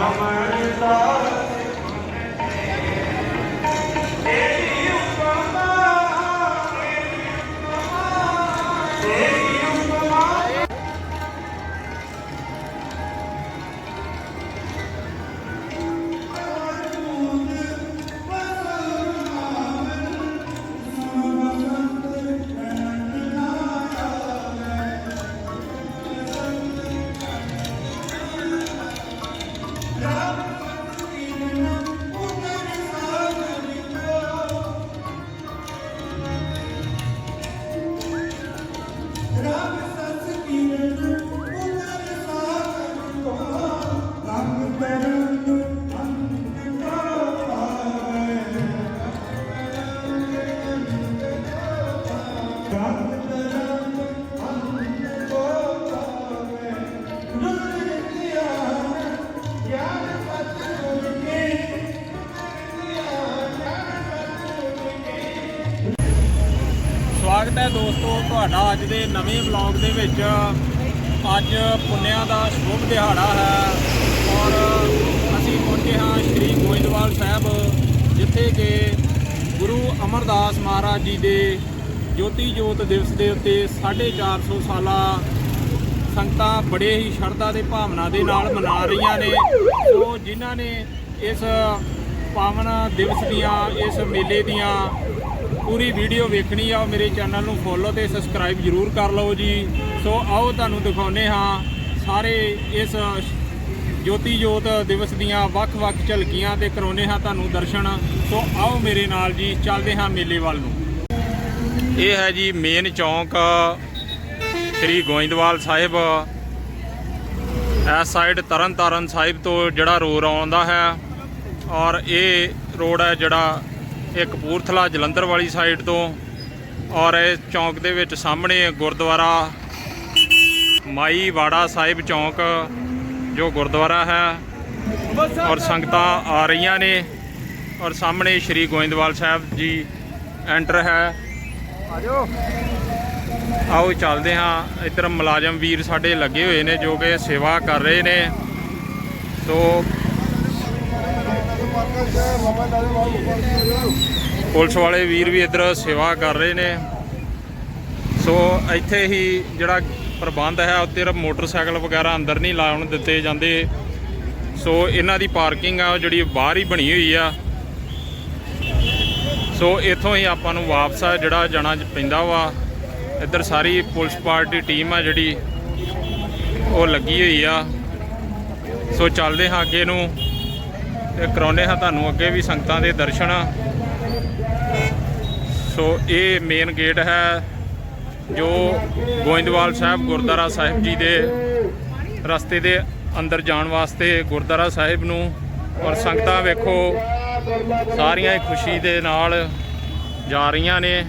ਭੱਲੇ ਤੁਹਾਡਾ ਅੱਜ ਦੇ ਨਵੇਂ ਵਲੌਗ ਦੇ ਵਿੱਚ ਅੱਜ ਪੁੰਨਿਆ ਦਾ ਸ਼ੁਭ ਦਿਹਾੜਾ ਹੈ ਔਰ ਅਸੀਂ ਪਹੁੰਚੇ ਹਾਂ ਸ਼੍ਰੀ ਗੋਇੰਦਵਾਲ ਸਾਹਿਬ, ਜਿੱਥੇ ਕਿ ਗੁਰੂ ਅਮਰਦਾਸ ਮਹਾਰਾਜ ਜੀ ਦੇ ਜੋਤੀ ਜੋਤ ਦਿਵਸ ਦੇ ਉੱਤੇ 450 ਸਾਲਾ ਸੰਗਤਾਂ ਬੜੇ ਹੀ ਸ਼ਰਧਾ ਦੇ ਭਾਵਨਾ ਦੇ ਨਾਲ ਮਨਾ ਰਹੀਆਂ ਨੇ। ਸੋ ਜਿਨ੍ਹਾਂ ਨੇ ਇਸ ਪਾਵਨ ਦਿਵਸ ਦੀਆਂ, ਇਸ ਮੇਲੇ ਦੀਆਂ ਪੂਰੀ ਵੀਡੀਓ ਵੇਖਣੀ ਆ, ਮੇਰੇ ਚੈਨਲ ਨੂੰ ਫੋਲੋ ਤੇ ਸਬਸਕ੍ਰਾਈਬ ਜਰੂਰ ਕਰ ਲਓ ਜੀ। ਸੋ ਆਓ ਤੁਹਾਨੂੰ ਦਿਖਾਉਨੇ ਹਾਂ ਸਾਰੇ ਇਸ ਜੋਤੀ ਜੋਤ ਦਿਵਸ ਦੀਆਂ ਵੱਖ-ਵੱਖ ਝਲਕੀਆਂ ਤੇ ਕਰਾਉਨੇ ਹਾਂ ਤੁਹਾਨੂੰ ਦਰਸ਼ਨ। ਸੋ ਆਓ ਮੇਰੇ ਨਾਲ ਜੀ, ਚੱਲਦੇ ਹਾਂ ਮੇਲੇ ਵੱਲ ਨੂੰ। ਇਹ ਹੈ ਜੀ ਮੇਨ ਚੌਂਕ, ਸ੍ਰੀ ਗੋਇੰਦਵਾਲ ਸਾਹਿਬ। ਇਸ ਸਾਈਡ ਤਰਨਤਾਰਨ ਸਾਹਿਬ ਤੋਂ ਜਿਹੜਾ ਰੋਡ ਆਉਂਦਾ ਹੈ ਔਰ ਇਹ ਰੋਡ ਹੈ ਜਿਹੜਾ ਇਹ ਕਪੂਰਥਲਾ ਜਲੰਧਰ ਵਾਲੀ ਸਾਈਡ ਤੋਂ ਔਰ ਇਹ ਚੌਂਕ ਦੇ ਵਿੱਚ ਸਾਹਮਣੇ ਗੁਰਦੁਆਰਾ ਮਾਈ ਵਾੜਾ ਸਾਹਿਬ ਚੌਂਕ, ਜੋ ਗੁਰਦੁਆਰਾ ਹੈ, ਔਰ ਸੰਗਤਾਂ ਆ ਰਹੀਆਂ ਨੇ। ਔਰ ਸਾਹਮਣੇ ਸ੍ਰੀ ਗੋਇੰਦਵਾਲ ਸਾਹਿਬ ਜੀ ਐਂਟਰ ਹੈ। ਆਜੋ ਆਓ ਚੱਲਦੇ ਹਾਂ। ਇੱਧਰ ਮੁਲਾਜ਼ਮ ਵੀਰ ਸਾਡੇ ਲੱਗੇ ਹੋਏ ਨੇ ਜੋ ਕਿ ਸੇਵਾ ਕਰ ਰਹੇ ਨੇ। ਸੋ ਪੁਲਿਸ ਵਾਲੇ ਵੀਰ ਵੀ ਇੱਧਰ ਸੇਵਾ ਕਰ ਰਹੇ ਨੇ। ਸੋ ਇੱਥੇ ਹੀ ਜਿਹੜਾ ਪ੍ਰਬੰਧ ਹੈ ਉੱਤੇ ਮੋਟਰਸਾਈਕਲ ਵਗੈਰਾ ਅੰਦਰ ਨਹੀਂ ਲਾਉਣ ਦਿੱਤੇ ਜਾਂਦੇ। ਸੋ ਇਹਨਾਂ ਦੀ ਪਾਰਕਿੰਗ ਆ, ਉਹ ਜਿਹੜੀ ਬਾਹਰ ਹੀ ਬਣੀ ਹੋਈ ਆ। ਸੋ ਇੱਥੋਂ ਹੀ ਆਪਾਂ ਨੂੰ ਵਾਪਸ ਆ, ਜਿਹੜਾ ਜਾਣਾ ਪੈਂਦਾ ਵਾ। ਇੱਧਰ ਸਾਰੀ ਪੁਲਿਸ ਪਾਰਟੀ ਟੀਮ ਆ ਜਿਹੜੀ, ਉਹ ਲੱਗੀ ਹੋਈ ਆ। ਸੋ ਚੱਲਦੇ ਹਾਂ ਅੱਗੇ ਨੂੰ। ਤੇ ਕਰਾਉਂਦੇ ਹਾਂ ਤੁਹਾਨੂੰ ਅੱਗੇ ਵੀ ਸੰਗਤਾਂ ਦੇ ਦਰਸ਼ਨ। ਸੋ ਇਹ ਮੇਨ ਗੇਟ ਹੈ ਜੋ ਗੋਇੰਦਵਾਲ ਸਾਹਿਬ ਗੁਰਦੁਆਰਾ ਸਾਹਿਬ ਜੀ ਦੇ ਰਸਤੇ ਦੇ ਅੰਦਰ ਜਾਣ ਵਾਸਤੇ ਗੁਰਦੁਆਰਾ ਸਾਹਿਬ ਨੂੰ। ਔਰ ਸੰਗਤਾਂ ਵੇਖੋ, ਸਾਰੀਆਂ ਹੀ ਖੁਸ਼ੀ ਦੇ ਨਾਲ ਜਾ ਰਹੀਆਂ ਨੇ।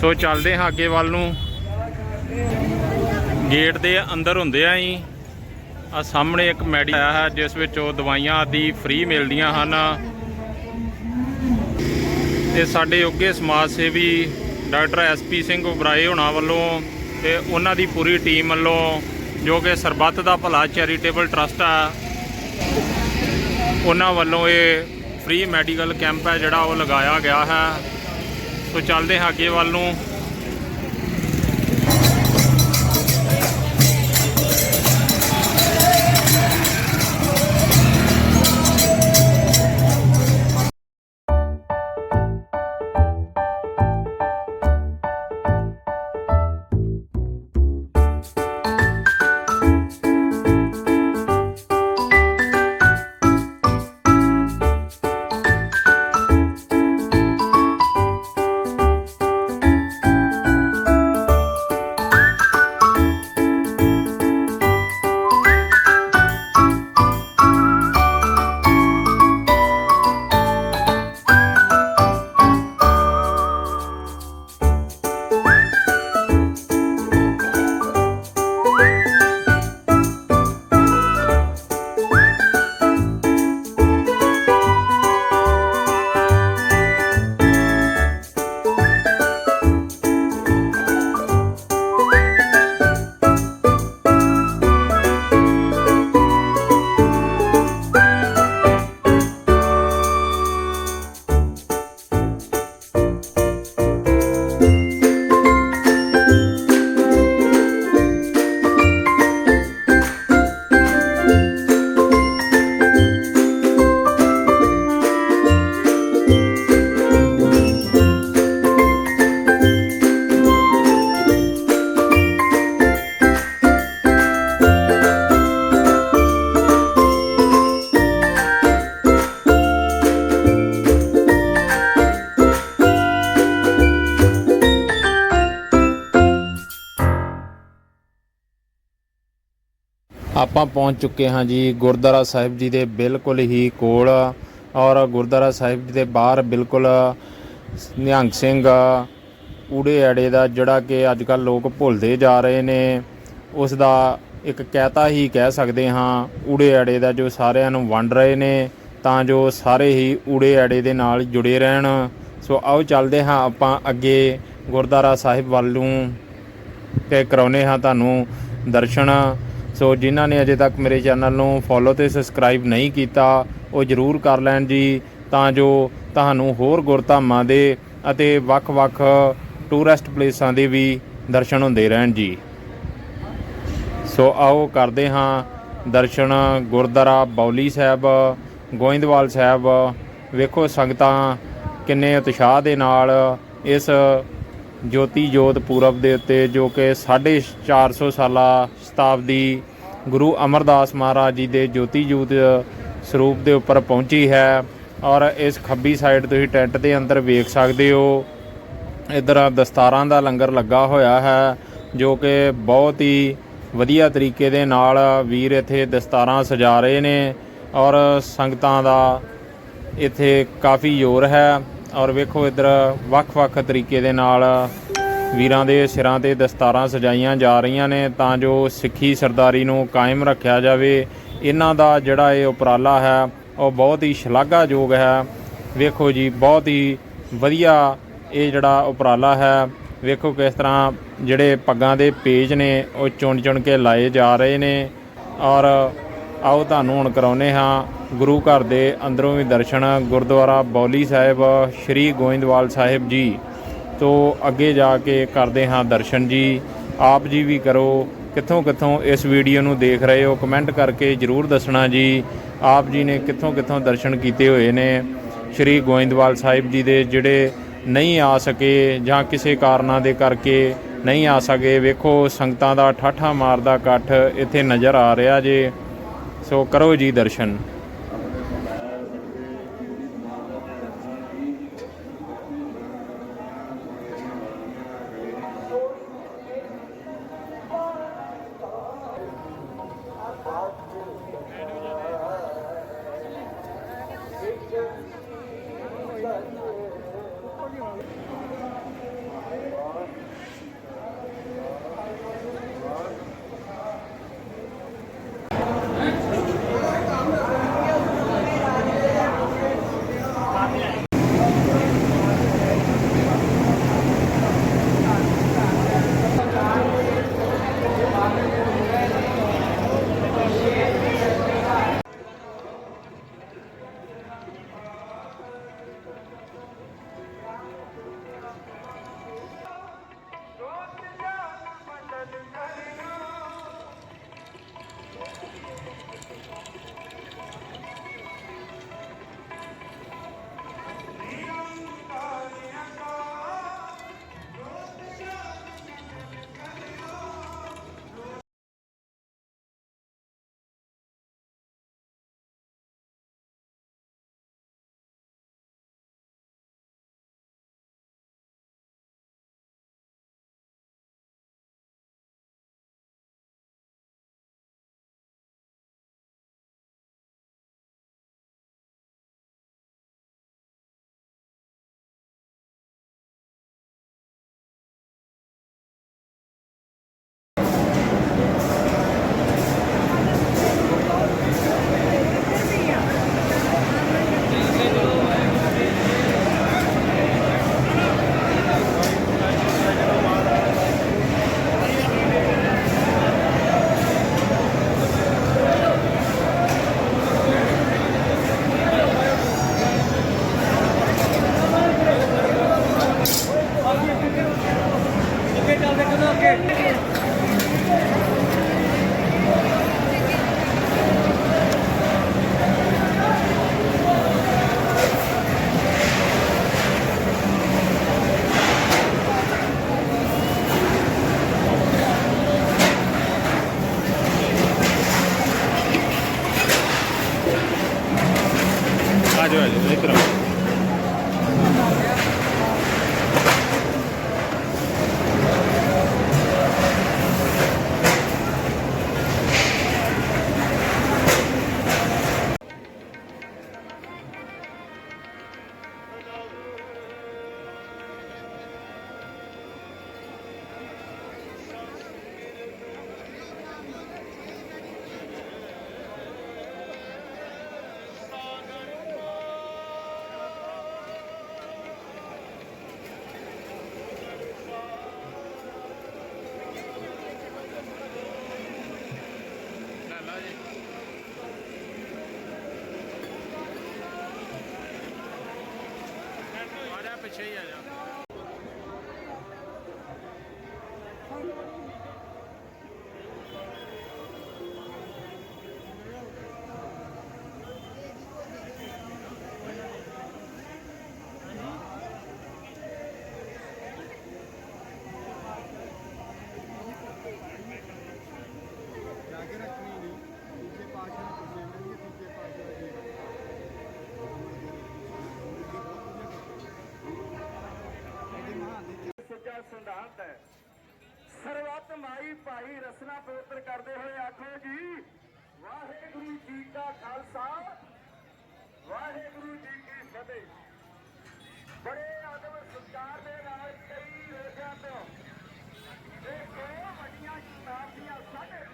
ਸੋ ਚੱਲਦੇ ਹਾਂ ਅੱਗੇ ਵੱਲ ਨੂੰ। ਗੇਟ ਦੇ ਅੰਦਰ ਹੁੰਦੇ ਆ ਹੀ ਆ ਸਾਹਮਣੇ ਇੱਕ ਮੈਡੀ ਆਇਆ ਹੈ, ਜਿਸ ਵਿੱਚ ਉਹ ਦਵਾਈਆਂ ਆਦਿ ਫ੍ਰੀ ਮਿਲਦੀਆਂ ਹਨ। ਤੇ ਸਾਡੇ ਉੱਗੇ ਸਮਾਜ ਸੇਵੀ ਡਾਕਟਰ ਐਸਪੀ ਸਿੰਘ ਉਬਰਾਏ ਹੋਣਾ ਵੱਲੋਂ ਤੇ ਉਹਨਾਂ ਦੀ ਪੂਰੀ ਟੀਮ ਵੱਲੋਂ ਜੋ ਕਿ ਸਰਬੱਤ ਦਾ ਭਲਾ ਚੈਰੀਟੇਬਲ ਟਰਸਟ ਆ, ਉਹਨਾਂ ਵੱਲੋਂ ਇਹ ਫ੍ਰੀ ਮੈਡੀਕਲ ਕੈਂਪ ਹੈ ਜਿਹੜਾ ਉਹ ਲਗਾਇਆ ਗਿਆ ਹੈ। ਸੋ ਚੱਲਦੇ ਹਾਂ ਅੱਗੇ ਵੱਲ ਨੂੰ। ਆਪਾਂ ਪਹੁੰਚ ਚੁੱਕੇ ਹਾਂ ਜੀ ਗੁਰਦੁਆਰਾ ਸਾਹਿਬ ਜੀ ਦੇ ਬਿਲਕੁਲ ਹੀ ਕੋਲ ਔਰ ਗੁਰਦੁਆਰਾ ਸਾਹਿਬ ਜੀ ਦੇ ਬਾਹਰ ਬਿਲਕੁਲ ਨਿਹੰਗ ਸਿੰਘ ਊੜੇ ਐੜੇ ਦਾ ਜਿਹੜਾ ਕਿ ਅੱਜ ਕੱਲ ਲੋਕ ਭੁੱਲਦੇ ਜਾ ਰਹੇ ਨੇ, ਉਸ ਦਾ ਇੱਕ ਕਹਿਤਾ ਹੀ ਕਹਿ ਸਕਦੇ ਹਾਂ, ਊੜੇ ਐੜੇ ਦਾ ਜੋ ਸਾਰਿਆਂ ਨੂੰ ਵੰਡ ਰਹੇ ਨੇ, ਤਾਂ ਜੋ ਸਾਰੇ ਹੀ ਊੜੇ ਐੜੇ ਦੇ ਨਾਲ ਜੁੜੇ ਰਹਿਣ। ਸੋ ਆਓ ਚੱਲਦੇ ਹਾਂ ਆਪਾਂ ਅੱਗੇ ਗੁਰਦੁਆਰਾ ਸਾਹਿਬ ਵੱਲ ਨੂੰ ਤੇ ਕਰਾਉਨੇ ਹਾਂ ਤੁਹਾਨੂੰ ਦਰਸ਼ਨ। ਸੋ ਜਿਨ੍ਹਾਂ ਨੇ ਅਜੇ ਤੱਕ ਮੇਰੇ ਚੈਨਲ ਨੂੰ ਫੋਲੋ ਤੇ ਸਬਸਕ੍ਰਾਈਬ ਨਹੀਂ ਕੀਤਾ, ਉਹ ਜਰੂਰ ਕਰ ਲੈਣ ਜੀ, ਤਾਂ ਜੋ ਤੁਹਾਨੂੰ ਹੋਰ ਗੁਰਧਾਮਾਂ ਦੇ ਅਤੇ ਵੱਖ-ਵੱਖ ਟੂਰਿਸਟ ਪਲੇਸਾਂ ਦੇ ਵੀ ਦਰਸ਼ਨ ਹੁੰਦੇ ਰਹਿਣ ਜੀ। ਸੋ ਆਓ ਕਰਦੇ ਹਾਂ ਦਰਸ਼ਨ ਗੁਰਦੁਆਰਾ ਬੌਲੀ ਸਾਹਿਬ, ਗੋਇੰਦਵਾਲ ਸਾਹਿਬ। ਵੇਖੋ ਸੰਗਤਾਂ ਕਿੰਨੇ ਉਤਸ਼ਾਹ ਦੇ ਨਾਲ ਇਸ ਜੋਤੀ ਜੋਤ ਪੂਰਬ ਦੇ ਉੱਤੇ ਜੋ ਕਿ 450 ਸਾਲਾ ਸ਼ਤਾਬਦੀ ਗੁਰੂ ਅਮਰਦਾਸ ਮਹਾਰਾਜ ਜੀ ਦੇ ਜੋਤੀ ਜੋਤ ਸਰੂਪ ਦੇ ਉੱਪਰ ਪਹੁੰਚੀ ਹੈ ਔਰ ਇਸ ਖੱਬੀ ਸਾਈਡ ਤੁਸੀਂ ਟੈਂਟ ਦੇ ਅੰਦਰ ਵੇਖ ਸਕਦੇ ਹੋ। ਇਧਰ ਦਸਤਾਰਾਂ ਦਾ ਲੰਗਰ ਲੱਗਾ ਹੋਇਆ ਹੈ ਜੋ ਕਿ ਬਹੁਤ ਹੀ ਵਧੀਆ ਤਰੀਕੇ ਦੇ ਨਾਲ ਵੀਰ ਇੱਥੇ ਦਸਤਾਰਾਂ ਸਜਾ ਰਹੇ ਨੇ ਔਰ ਸੰਗਤਾਂ ਦਾ ਇੱਥੇ ਕਾਫੀ ਜ਼ੋਰ ਹੈ ਔਰ ਵੇਖੋ ਇਧਰ ਵੱਖ-ਵੱਖ ਤਰੀਕੇ ਦੇ ਨਾਲ ਵੀਰਾਂ ਦੇ ਸਿਰਾਂ ਤੇ ਦਸਤਾਰਾਂ ਸਜਾਈਆਂ ਜਾ ਰਹੀਆਂ ਨੇ ਤਾਂ ਜੋ ਸਿੱਖੀ ਸਰਦਾਰੀ ਨੂੰ ਕਾਇਮ ਰੱਖਿਆ ਜਾਵੇ। ਇਹਨਾਂ ਦਾ ਜਿਹੜਾ ਇਹ ਉਪਰਾਲਾ ਹੈ, ਉਹ ਬਹੁਤ ਹੀ ਸ਼ਲਾਘਾਯੋਗ ਹੈ। ਵੇਖੋ ਜੀ, ਬਹੁਤ ਹੀ ਵਧੀਆ ਇਹ ਜਿਹੜਾ ਉਪਰਾਲਾ ਹੈ। ਵੇਖੋ ਕਿਸ ਤਰ੍ਹਾਂ ਜਿਹੜੇ ਪੱਗਾਂ ਦੇ ਪੇਜ ਨੇ, ਉਹ ਚੁਣ ਚੁਣ ਕੇ ਲਾਏ ਜਾ ਰਹੇ ਨੇ। ਔਰ ਆਓ ਤੁਹਾਨੂੰ ਹੁਣ ਕਰਾਉਨੇ ਹਾਂ, ਗੁਰੂ ਘਰ ਦੇ ਅੰਦਰੋਂ ਵੀ ਦਰਸ਼ਨ, ਗੁਰਦੁਆਰਾ ਬੌਲੀ ਸਾਹਿਬ, ਸ਼੍ਰੀ ਗੋਇੰਦਵਾਲ ਸਾਹਿਬ ਜੀ। ਤੋਂ ਅੱਗੇ ਜਾ ਕੇ ਕਰਦੇ ਹਾਂ ਦਰਸ਼ਨ ਜੀ। ਆਪ ਜੀ ਵੀ ਕਰੋ, ਕਿੱਥੋਂ ਕਿੱਥੋਂ ਇਸ ਵੀਡੀਓ ਨੂੰ ਦੇਖ ਰਹੇ ਹੋ, ਕਮੈਂਟ ਕਰਕੇ ਜਰੂਰ ਦੱਸਣਾ ਜੀ। ਆਪ ਜੀ ਨੇ ਕਿੱਥੋਂ ਕਿੱਥੋਂ ਦਰਸ਼ਨ ਕੀਤੇ ਹੋਏ ਨੇ। ਸ਼੍ਰੀ ਗੋਇੰਦਵਾਲ ਸਾਹਿਬ ਜੀ ਦੇ ਜਿਹੜੇ ਨਹੀਂ ਆ ਸਕੇ ਜਾਂ ਕਿਸੇ ਕਾਰਨਾਂ ਦੇ ਕਰਕੇ ਨਹੀਂ ਆ ਸਕੇ, ਵੇਖੋ ਸੰਗਤਾਂ ਦਾ ਠਾਠਾ ਮਾਰਦਾ ਇਕੱਠ ਇੱਥੇ ਨਜ਼ਰ ਆ ਰਿਹਾ ਜੇ। ਸੋ ਕਰੋ ਜੀ ਦਰਸ਼ਨ। ਆਜੋ ਆਜੋ ਇੱਧਰ ਰਸਨਾ ਪਵਿੱਤਰ ਕਰਦੇ ਹੋਏ ਆਖੋ ਜੀ, ਵਾਹਿਗੁਰੂ ਜੀ ਕਾ ਖਾਲਸਾ, ਵਾਹਿਗੁਰੂ ਜੀ ਕੀ ਫਤਿਹ। ਬੜੇ ਆਦਮ ਸਤਕਾਰ ਦੇ ਨਾਲ ਕਈ ਰੋਜ਼ਾਂ ਤੋਂ ਇਹ ਕੋ ਵੱਡੀਆਂ ਸ਼ਤਾਬਦੀਆਂ ਸਾਡੇ